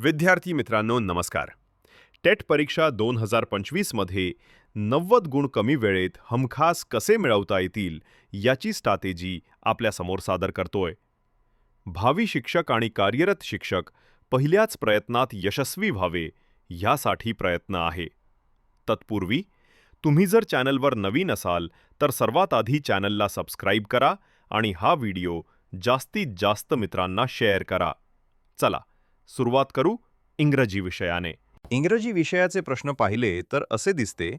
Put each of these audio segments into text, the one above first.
विद्यार्थी मित्रांनो नमस्कार. टेट परीक्षा दोन हजार पंचवीसमध्ये नव्वद गुण कमी वेळेत हमखास कसे मिळवता येतील याची स्ट्रॅटेजी आपल्यासमोर सादर करतोय. भावी शिक्षक आणि कार्यरत शिक्षक पहिल्याच प्रयत्नात यशस्वी व्हावे ह्यासाठी प्रयत्न आहे. तत्पूर्वी तुम्ही जर चॅनलवर नवीन असाल तर सर्वात आधी चॅनलला सबस्क्राईब करा आणि हा व्हिडिओ जास्तीत जास्त मित्रांना शेअर करा. चला सुरुवात करू इंग्रजी विषयाने. इंग्रजी विषयाचे प्रश्न पाहिले तर असे दिसते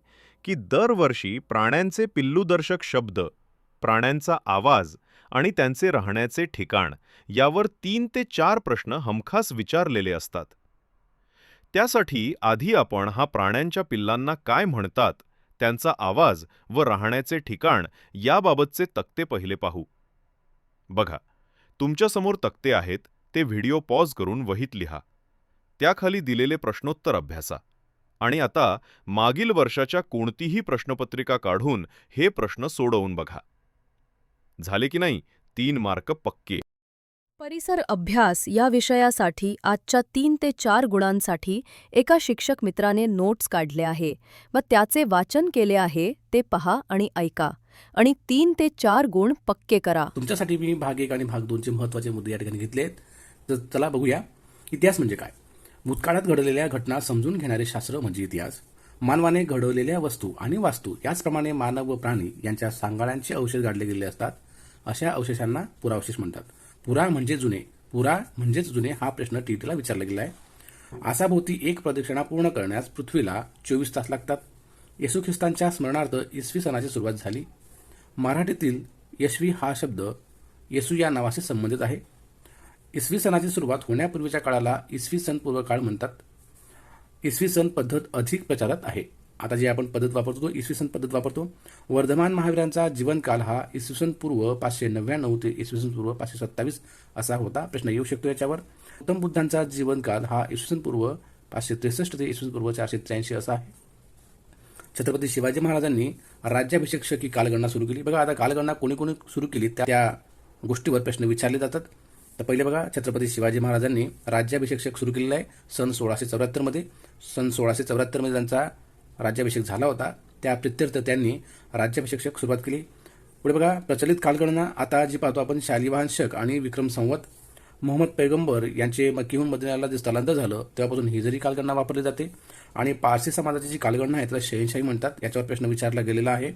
की दरवर्षी प्राण्यांचे पिल्लूदर्शक शब्द प्राण्यांचा आवाज आणि त्यांचे राहण्याचे ठिकाण यावर तीन ते चार प्रश्न हमखास विचारलेले असतात. त्यासाठी आधी आपण हा प्राण्यांच्या पिल्लांना काय म्हणतात त्यांचा आवाज व राहण्याचे ठिकाण याबाबतचे तक्ते पहिले पाहू. बघा तुमच्यासमोर तक्ते आहेत ते व्हिडिओ पॉज करून वहीत लिहा. त्याखाली दिलेले प्रश्नोत्तर अभ्यासा. आणि आता मागील वर्षाच्या कोणतीही प्रश्नपत्रिका काढून हे प्रश्न सोडवून बघा. झाले की नाही? तीन मार्क पक्के. परिसर अभ्यास या विषयासाठी आजच्या तीन ते चार गुणांसाठी एका शिक्षक मित्राने नोट्स काढले आहे. व त्याचे वाचन केले आहे ते पहा आणि ऐका. आणि तीन ते चार गुण पक्के करा. तुमच्यासाठी मी भाग एक आणि भाग दोनचे महत्त्वाचे मुद्दे या ठिकाणी घेतले आहेत तर चला बघूया इतिहास म्हणजे काय. भूतकाळात घडलेल्या घटना समजून घेणारे शास्त्र म्हणजे इतिहास. मानवाने घडवलेल्या वस्तू आणि वास्तू याचप्रमाणे मानव व प्राणी यांच्या सांगाड्यांचे अवशेष गाडले गेलेले असतात अशा अवशेषांना पुरावशेष म्हणतात. पुरा म्हणजे जुने. पुरा म्हणजेच जुने हा प्रश्न टीटीला विचारला गेला आहे. आसाभोवती एक प्रदक्षिणा पूर्ण करण्यास पृथ्वीला चोवीस तास लागतात. येशू ख्रिस्तांच्या स्मरणार्थ इसवी सणाची सुरुवात झाली. मराठीतील यशवी हा शब्द येसू या नावाशी संबंधित आहे. इसवी सणाची सुरुवात होण्यापूर्वीच्या काळाला इसवी सन पूर्व काळ म्हणतात. इसवी सन पद्धत अधिक प्रचारात आहे. आता जी आपण पद्धत वापरतो इसवी सन पद्धत वापरतो. वर्धमान महावीरांचा जीवनकाल हा इसवी सन पूर्व पाचशे नव्याण्णव ते इसवी सन पूर्व पाचशे सत्तावीस असा होता. प्रश्न येऊ शकतो याच्यावर. गौतम बुद्धांचा जीवनकाल हा इसवी सन पूर्व पाचशे त्रेसष्ट ते इसवी सन पूर्व चारशे त्र्याऐंशी असा आहे. छत्रपती शिवाजी महाराजांनी राज्याभिषेक ही कालगणना सुरू केली. बघा आता कालगणना कोणी कोणी सुरू केली त्या- त्या गोष्टीवर प्रश्न विचारले जातात. तर पहिले बघा छत्रपती शिवाजी महाराजांनी राज्याभिषेक सुरू केलेला आहे. सन सोळाशे चौऱ्याहत्तरमध्ये सन सोळाशे चौऱ्याहत्तरमध्ये त्यांचा राज्याभिषेक झाला होता. त्या प्रित्यर्थ त्यांनी राज्याभिषेक सुरुवात केली. पुढे बघा प्रचलित कालगणना आता जी पाहतो आपण शालिवाहन शक आणि विक्रम संवत मोहम्मद पैगंबर यांचे मक्कीहून मदिनाला जे स्थलांतर झालं तेव्हापासून हिजरी कालगणना वापरली जाते. आणि पारसी समाजाची जी कालगणना आहे त्याला शहनशाही म्हणतात याच्यावर प्रश्न विचारला गेलेला आहे.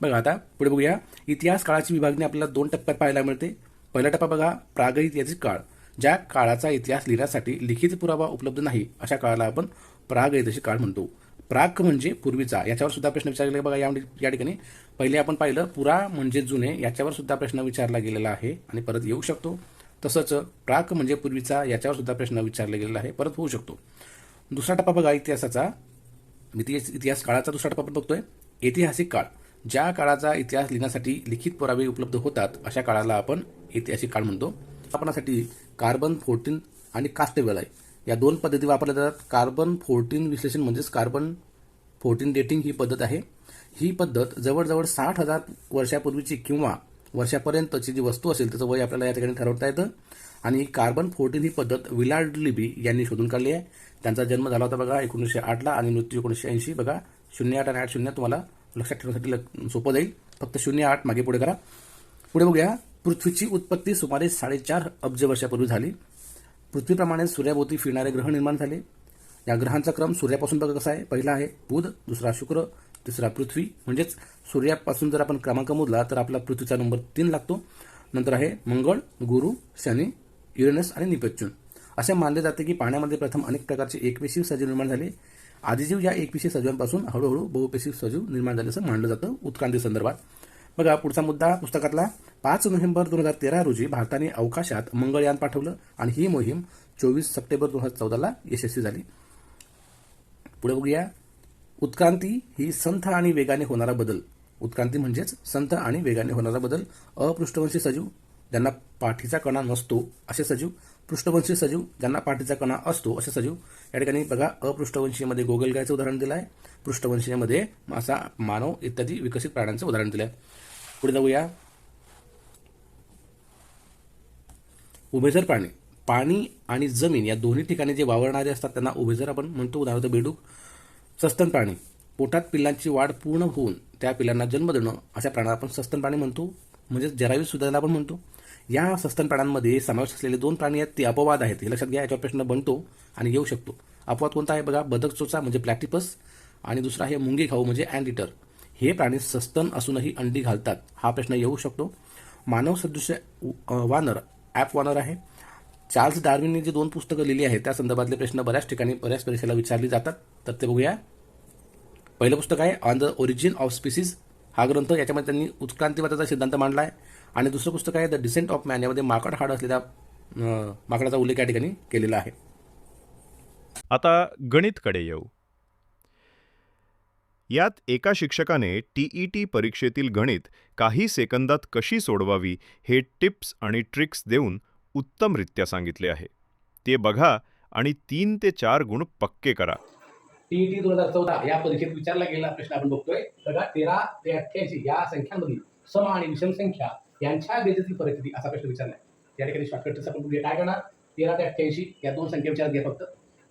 बघा आता पुढे बघूया. इतिहास काळाची विभागणी आपल्याला दोन टप्प्यात पाहायला मिळते. पहिला टप्पा बघा प्रागैतिहासिक काळ ज्या काळाचा इतिहास लिहिण्यासाठी लिखित पुरावा उपलब्ध नाही अशा काळाला आपण प्रागैतिहासिक काळ म्हणतो. प्राग म्हणजे पूर्वीचा याच्यावर सुद्धा प्रश्न विचारला गेला बघा या या ठिकाणी पहिले आपण पाहिलं पुरा म्हणजे जुने याच्यावर सुद्धा प्रश्न विचारला गेलेला आहे आणि परत येऊ शकतो. तसंच प्राक म्हणजे पूर्वीचा याच्यावर सुद्धा प्रश्न विचारला गेलेला आहे परत होऊ शकतो. दुसरा टप्पा बघा इतिहासाचा. इतिहास इतिहास काळाचा दुसरा टप्पा आपण बघतोय. ऐतिहासिक काळ ज्या काळाचा इतिहास लिहिण्यासाठी लिखित पुरावे उपलब्ध होतात अशा काळाला आपण ऐतिहासिक काळ म्हणतो. आपणासाठी कार्बन फोर्टीन आणि कास्टेबल आहे. या दोन पद्धती वापरल्या जातात. कार्बन फोर्टीन विश्लेषण म्हणजेच कार्बन फोर्टीन डेटिंग ही पद्धत आहे. ही पद्धत जवळजवळ साठ हजार वर्षापूर्वीची किंवा वर्षापर्यंतची जी वस्तू असेल त्याचं वय आपल्याला या ठिकाणी ठरवता येतं. आणि कार्बन फोर्टीन ही पद्धत विलार्ड लिबी यांनी शोधून काढली आहे. त्यांचा जन्म झाला होता बघा एकोणीसशे आठला आणि मृत्यू एकोणीसशे ऐंशी. बघा शून्य आठ आणि आठ शून्य तुम्हाला लक्षात ठेवण्यासाठी सोपं जाईल. फक्त शून्य आठ मागे पुढे करा. पुढे बघूया. पृथ्वीची उत्पत्ती सुमारे साडेचार अब्ज वर्षापूर्वी झाली. पृथ्वीप्रमाणे सूर्याभोवती फिरणारे ग्रह निर्माण झाले. या ग्रहांचा क्रम सूर्यापासून बघा कसा आहे? पहिला आहे बुध दुसरा शुक्र तिसरा पृथ्वी. म्हणजेच सूर्यापासून जर आपण क्रमांक मोजला तर आपला पृथ्वीचा नंबर तीन लागतो. नंतर आहे मंगळ गुरु शनी युरेनस आणि निपच्यून असे मानले जाते की पाण्यामध्ये प्रथम अनेक प्रकारचे एकपेशीव सजीव निर्माण झाले. आदिजीव या एकपेशीव सजीवांपासून हळूहळू बहुपेशीव सजीव निर्माण झाले असं मानलं जातं. उत्क्रांती संदर्भात. बघा पुढचा मुद्दा पुस्तकातला. पाच नोव्हेंबर दोन हजार तेरा रोजी भारताने अवकाशात मंगळयान पाठवलं आणि ही मोहीम चोवीस सप्टेंबर दोन हजार चौदाला यशस्वी झाली. पुढे बघूया. उत्क्रांती ही संथ आणि वेगाने होणारा बदल. उत्क्रांती म्हणजेच संथ आणि वेगाने होणारा बदल. अपृष्ठवंशी सजीव ज्यांना पाठीचा कणा नसतो असे सजीव. पृष्ठवंशी सजीव ज्यांना पाठीचा कणा असतो असे सजीव. या ठिकाणी बघा अपृष्ठवंशीमध्ये गोगलगायचं उदाहरण दिलं आहे पृष्ठवंशीमध्ये मासा मानव इत्यादी विकसित प्राण्यांचं उदाहरण दिलं आहे पुढे जाऊया. उभेजर प्राणी पाणी आणि जमीन या दोन्ही ठिकाणी जे वावरणारे असतात त्यांना उभेजर आपण म्हणतो. उदाहरणार्थ बेडूक सस्तन प्राणी पोटात पिल्लांची वाढ पूर्ण होऊन त्या पिल्लांना जन्म देणं अशा प्राण्याला आपण सस्तन प्राणी म्हणतो. म्हणजे जरावी सुद्धा त्याला आपण म्हणतो. या सस्तन प्राण्यांमध्ये समावेश असलेले दोन प्राणी आहेत ते अपवाद आहेत. हे लक्षात घ्या याच्यावर प्रश्न बनतो आणि येऊ शकतो. अपवाद कोणता आहे बघा? बदक चोचा म्हणजे प्लॅटिपस आणि दुसरा आहे मुंगी खाऊ म्हणजे अँडिटर हे प्राणी सस्तन असूनही अंडी घालतात. हा प्रश्न येऊ शकतो. मानव सदृश वानर ॲप वानर आहे. चार्ल्स डार्विनने जे दोन पुस्तकं लिहिली आहेत त्या संदर्भातले प्रश्न बऱ्याच ठिकाणी बऱ्याच परीक्षेला विचारले जातात. तर ते बघूया. पहिलं पुस्तक आहे on the origin of species हा ग्रंथ याच्यामध्ये त्यांनी उत्क्रांतीवादाचा सिद्धांत मांडला आहे. आणि दुसरं पुस्तक आहे द डिसेंट ऑफ मॅन यामध्ये माकड हाड असलेल्या माकडाचा उल्लेख या ठिकाणी केलेला आहे. आता गणितकडे येऊ. यात एका शिक्षकाने टीईटी परीक्षेतील गणित काही सेकंदात कशी सोडवावी हे टिप्स आणि ट्रिक्स देऊन उत्तमरित्या सांगितले आहे. ते बघा आणि तीन ते चार गुण पक्के करा. टीईटी दोन हजार चौदा या परीक्षेत विचारला गेलेला प्रश्न आपण बघतोय. बघा तेरा ते अठ्ठ्याऐंशी या संख्यांमधील सम आणि विषम संख्या यांच्या बेजेची परिस्थिती असा प्रश्न विचारलाय. या ठिकाणी शॉर्टकट आपण बघूया. काय करणार? तेरा ते अठ्ठ्याऐंशी या दोन संख्या विचारात घ्या फक्त.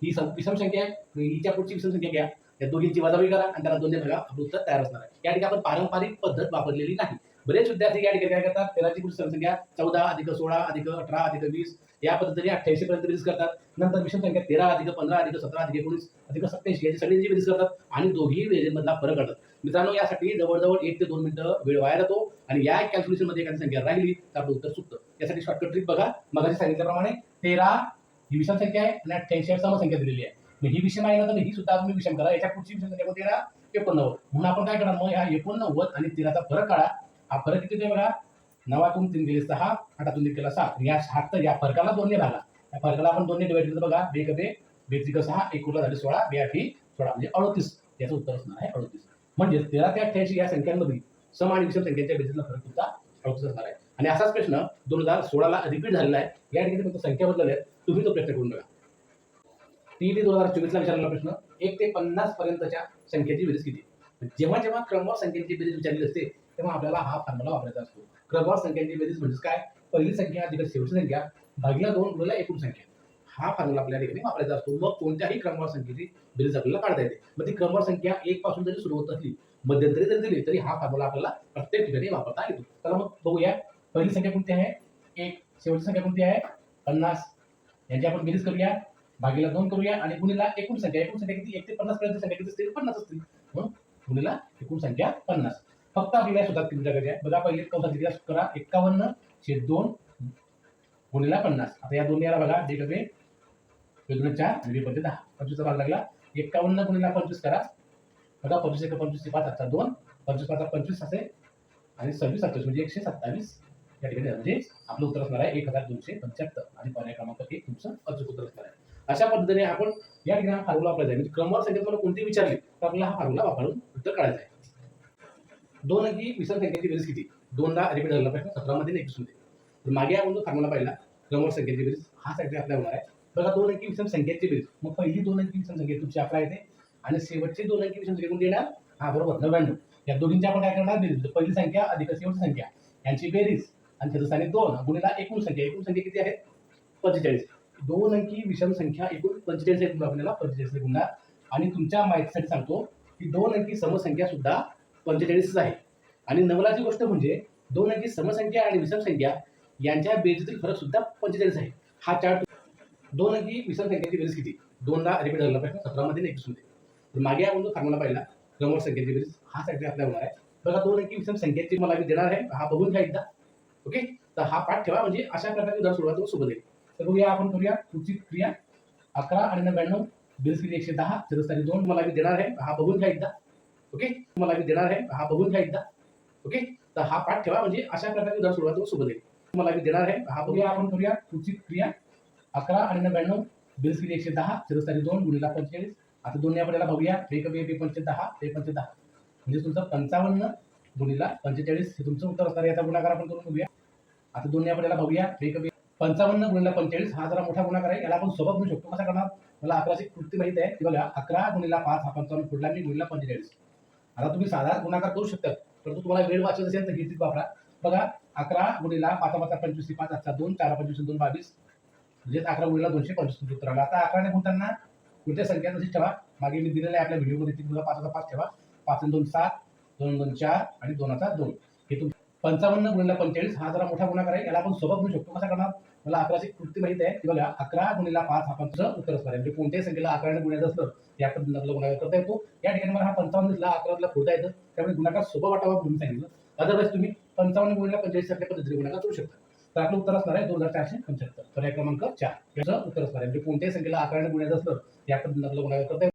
ही विषम संख्या आहे. हिच्या पुढची विषम संख्या घ्या. या दोन्हीची वजाबाकी करा आणि त्याला दोन्ही भागा आपलं उत्तर तयार असणार आहे. या ठिकाणी आपण पारंपरिक पद्धत वापरलेली नाही. बरेच विद्यार्थी या ठिकाणी काय करतात? तेराची पुढची संख्या? चौदा अधिक सोळा अधिक अठरा अधिक वीस या पद्धतीने अठ्ठ्याऐंशी पर्यंत बेरीज करतात. नंतर विषम संख्या तेरा अधिक पंधरा अधिक सतरा अधिक एकोणीस अधिक सत्याऐंशी याची सगळी बेरीज करतात आणि दोघी बेरीजमधला फरक करतात मित्रांनो यासाठी जवळजवळ एक ते दोन मिनिटं वेळ वाया जातो आणि या कॅल्क्युलेशनमध्ये एखादी संख्या राहिली तर आपलं उत्तर चुकतं यासाठी शॉर्टकट ट्रिक बघा. मगाशी सांगितल्याप्रमाणे तेरा ही विषम संख्या आहे आणि अठ्ठ्याऐंशी समसंख्या दिलेली आहे. ही विषम आहे ना तर ही सुद्धा तुम्ही विषम करा. याच्या पुढची विषम म्हणजे संख्या येणार एकोणनव्वद. म्हणून आपण काय करणार मग ह्या एकोणनव्वद आणि तेराचा फरक काढा. हा फरक किती ते बघा? नवातून तीन गेले सहा आठातून तीन केला सात. या सात तर या फरकाला दोन्ही भागा. या फरकाला आपण दोन्ही डिवाइड केलं तर बघा बे बे बेत्रिक सहा एकोणला झाले सोळा बे आठी सोळा म्हणजे अडतीस. याचं उत्तर असणार आहे अडतीस. म्हणजे तेरा ते अठ्ठ्याऐंशी या संख्यांमधील सम आणि विषम संख्यांच्या बेसिसला फरक सुद्धा अडतीस असणार आहे. आणि असाच प्रश्न दोन हजार सोळाला रिपीट झालेला आहे. या ठिकाणी फक्त संख्या बदलल्या आहेत. तुम्ही तो प्रश्न करून बघा. टीईटी दोन हजार चोवीसला विचारलेला प्रश्न एक ते पन्नास पर्यंतच्या संख्येची बेरीज किती? जेव्हा जेव्हा क्रमवार संख्येची बेरीज विचारली असते तेव्हा आपल्याला हा फॉर्म्युला वापरायचा असतो. क्रमवार संख्येची बेरीज म्हणजे काय? पहिली संख्या अधिक शेवटची संख्या भागीला दोन गुणला एकूण संख्या. हा फॉर्म्युला आपल्या ठिकाणी वापरायचा असतो. मग कोणत्याही क्रमवार संख्येची बेरीज आपल्याला काढता येते. मग ती क्रमवार संख्या एक पासून जरी सुरू होत असली मध्यंतरी जरी दिली तरी हा फॉर्म्युला आपल्याला प्रत्येक ठिकाणी वापरता येतो. तर मग बघूया. पहिली संख्या कोणती आहे? एक. शेवटची संख्या कोणती आहे? पन्नास. यांची आपण बेरीज करूया. भागीला दोन करूया आणि गुणीला एकूण संख्या एकूण संख्या किती? एक ते पन्नास पर्यंत संख्या किती असतील? पन्नास असतील. म्हणून गुणीला एकूण संख्या पन्नास. फक्त आपल्याला शोधात किती टाकायची आहे बघा पहिले कंसात किती करा. एक्कावन्न छेद दोन गुणीला पन्नास. आता या दोन याला बघा. जे कसे? चार आणि पंचे दहा. पंचवीसचा भाग लागला. एक्कावन्न गुणीला पंचवीस करा. बघा पंचवीस एक पंचवीस ते पाच आता दोन. पंचवीस पाच पंचवीस असे. आणि सव्वीस सत्तावीस म्हणजे एकशे सत्तावीस. या ठिकाणी म्हणजे आपलं उत्तर असणार आहे एक हजार दोनशे पंच्याहत्तर. आणि पर्याय क्रमांक एक तुमचं अचूक उत्तर असणार आहे. अशा पद्धतीने आपण या ठिकाणी हा फॉर्म्युला वापरायचा आहे म्हणजे क्रमवार संख्या तुम्हाला कोणती विचारली तर आपल्याला हा फॉर्म्युला वापरून उत्तर काढायचं आहे. दोन अंकी विसर संख्येची बेरीज किती? दोनदा रिपीट झाला पाहिजे सतरामध्ये आणि एकवीसमध्ये तर मागे आपण जो फॉर्म्युला पाहिला क्रमवार संख्येची बेरीज हा संख्या आपल्या होणार आहे. बघा दोन अंकी विषम संख्येची बेरीज. मग पहिली दोन अंकी विषम संख्या तुमची अकरा येते. आणि शेवटची दोन अंकी विषम संख्या कोणती येणार हा बरोबर नव्याण्णव. या दोघींची आपण काय करणार? बेरीज. तर पहिली संख्या अधिक शेवटची संख्या. यांची बेरीज. आणि चतुर्थाने दोन गुणिला एकूण संख्या. एकूण संख्या किती आहे? पंचेचाळीस. दोन अंकी विषम संख्या एकूण पंचेचाळीस आहे आपल्याला पंचेचाळीस गुणणार आणि तुमच्या माहितीसाठी सांगतो की दोन अंकी समसंख्या सुद्धा पंचेचाळीसच आहे. आणि नवलाची गोष्ट म्हणजे दोन अंकी समसंख्या आणि विषम संख्या यांच्या बेरीजतील फरक सुद्धा पंचेचाळीस आहे. हा चार्ट दोन अंकी विषम संख्याची बेरीज किती? दोनदा रिपीट झाला पाहिजे सतरामध्ये आणि एकवीसमध्ये तर मागे आपण जो फॉर्म्युला पाहिला क्रमवार संख्येची बेरीज हा सगळ्या आपल्या होणार आहे. बघा दोन अंकी विषम संख्येची मला मी देणार आहे. हा बघून घ्या एकदा. ओके तर हा पाठ ठेवा. म्हणजे अशा प्रकारे उदाहरण सोडवा सोबत येईल तर बघूया आपण करूया. पुढची क्रिया. अकरा आणि नव्याण्णव. बेरीज किती एकशे दहा. चतुर्थाने दोन. मला मी देणार आहे. हा बघून घ्या एकदा. ओके मला मी देणार आहे. हा बघून घ्या एकदा. ओके तर हा पाठ ठेवा. म्हणजे अशा प्रकारे उदाहरण सोडवा सोबत येईल मला मी देणार आहे. हा बघूया आपण करूया. पुढची क्रिया. अकरा आणि नव्याण्णव. बेरीज किती एकशे दहा. चतुर्थाने दोन. गुणिला पंचेचाळीस. आता दोन्ही आपल्याला बघूया. एक बे पंचे दहा. ते पंचे दहा. म्हणजे तुमचं पंचावन्न गुणिला पंचेचाळीस हे तुमचं उत्तर असणार याचा गुणाकार आपण करून बघूया. आता दोन्ही आपल्याला बघूया. एक बे पंचावन्न गुणिला पंचेचाळीस हा जरा मोठा गुणाकार आहे. याला आपण सोबत म्हणू शकतो. कसा करणार? मला अकराची कृती माहिती आहे. की बघा अकरा गुणिला पाच हा पंचावन्न पुढला मी गुणिला पंचेचाळीस. आता तुम्ही साधा गुणाकार करू शकता. परंतु तुम्हाला वेळ वाचत असेल तर ही ट्रिक वापरा. बघा अकरा गुणिला पाच पाच पंचवीस पाच आजचा दोन चार पंचवीस दोन बावीस. म्हणजेच अकरा गुणिला दोनशे पंचवीस उत्तर आलं. आता अकराने गुणताना कोणत्या संख्या तशीच ठेवा. मागे मी दिलेल्या आहे आपल्या व्हिडिओमध्ये ती तुला पाच पाच ठेवा. पाच दोन सात. दोन दोन चार आणि दोनाचा दोन. हे तुम्ही पंचावन्न गुणिला पंचेचाळीस हा जरा मोठा गुणाकार आहे. याला आपण सोबत म्हणू शकतो. कसा करणार? मला अकराची कृती माहिती आहे. की बघा अकरा गुणिला पाच हा पंचा उत्तर असणार आहे. म्हणजे कोणत्याही संख्येला अकराने गुणायचं असलं या पद्धतीने आपल्याला गुणाकार करता येतो. या ठिकाणी मला हा पंचावन्न दिसला अकराला फोडता येतं. त्यामुळे गुणाकार सोपा वाटावा म्हणून सांगितलं. अदरवाईज तुम्ही पंचावन्न गुणिला पंचेचाळीस सारख्या पद्धतीने गुणाकार करू शकता. तर आपलं उत्तर असणार आहे दोन हजार चारशे पंच्याहत्तर. पर्याय क्रमांक चार. याचं उत्तर असणार आहे. म्हणजे कोणत्याही संख्येला अकराने गुणायचं असलं या पद्धतीने आपल्याला गुणाकार करता येतो.